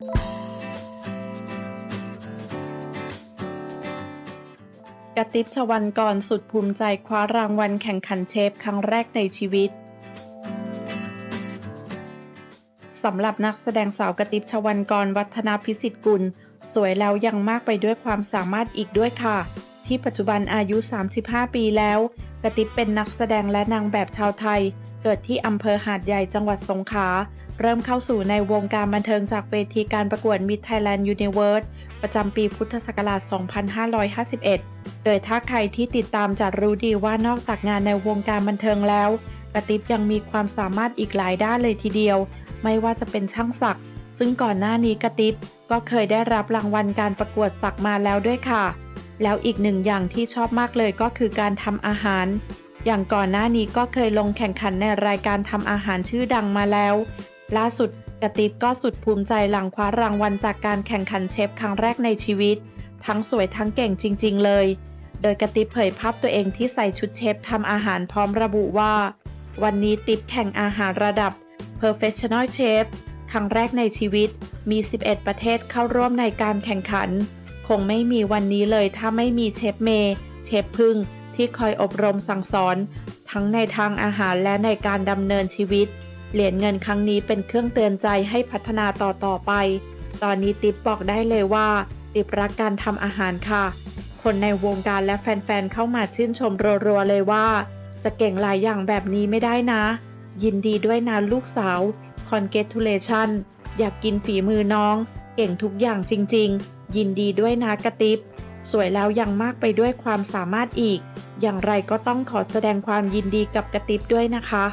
กระติบชวันกรสุดภูมิใจคว้ารางวัลแข่งขันเชฟครั้งแรกในชีวิตสำหรับนักแสดงสาวกระติบชวันกรวัฒนาพิสิทธิ์กุล สวยแล้วยังมากไปด้วยความสามารถอีกด้วยค่ะ ที่ปัจจุบันอายุ 35 ปีแล้ว กระติบเป็นนักแสดงและนางแบบชาวไทย เกิดที่อำเภอหาดใหญ่จังหวัดสงขลา เริ่มเข้าสู่ในวงการบันเทิงจากเวทีการประกวด Mid Thailand Universe ประจำปีพุทธศักราช 2551 โดยถ้าใครที่ติดตามจะรู้ดีว่านอกจากงานในวงการบันเทิงแล้วกระติบยังมีความสามารถอีกหลายด้านเลยทีเดียว ไม่ว่าจะเป็นช่างศักดิ์ซึ่งก่อนหน้านี้กระติบก็เคยได้รับรางวัลการประกวดศักดิ์มาแล้วด้วยค่ะ แล้วอีกหนึ่งอย่างที่ชอบมากเลยก็คือการทำอาหาร อย่างก่อนหน้านี้ก็เคยลงแข่งขันในรายการทำอาหารชื่อดังมาแล้ว ล่าสุดกระติบก็สุดภูมิใจหลังคว้ารางวัลจากการแข่งขันเชฟครั้งแรกในชีวิต ทั้งสวยทั้งเก่งจริง ๆ เลย โดยกระติบเผยภาพตัวเองที่ใส่ชุดเชฟทำอาหารพร้อมระบุว่า วันนี้ติบแข่งอาหารระดับ Professional Chef ครั้งแรกในชีวิตมี 11 ประเทศเข้าร่วมในการแข่งขัน คงไม่มีวันนี้เลยถ้าไม่มีเชฟเมย์เชฟพึ่งที่คอยอบรมสั่งสอน ทั้งในทางอาหารและในการดำเนินชีวิต เหรียญเงินครั้งนี้เป็นเครื่องเตือนใจให้พัฒนาต่อต่อไป ตอนนี้ติ๊บบอกได้เลยว่า ติ๊บรักการทำอาหารค่ะ คนในวงการและแฟนๆเข้ามาชื่นชมรัวๆเลยว่า จะเก่งหลายอย่างแบบนี้ไม่ได้นะ ยินดีด้วยนะลูกสาว congratulation อยากกินฝีมือน้อง เก่งทุกอย่างจริง ๆ ยินดีด้วยนะกระติบ สวยแล้วยังมากไปด้วยความสามารถอีก อย่างไรก็ต้องขอแสดงความยินดีกับกระติบด้วยนะคะ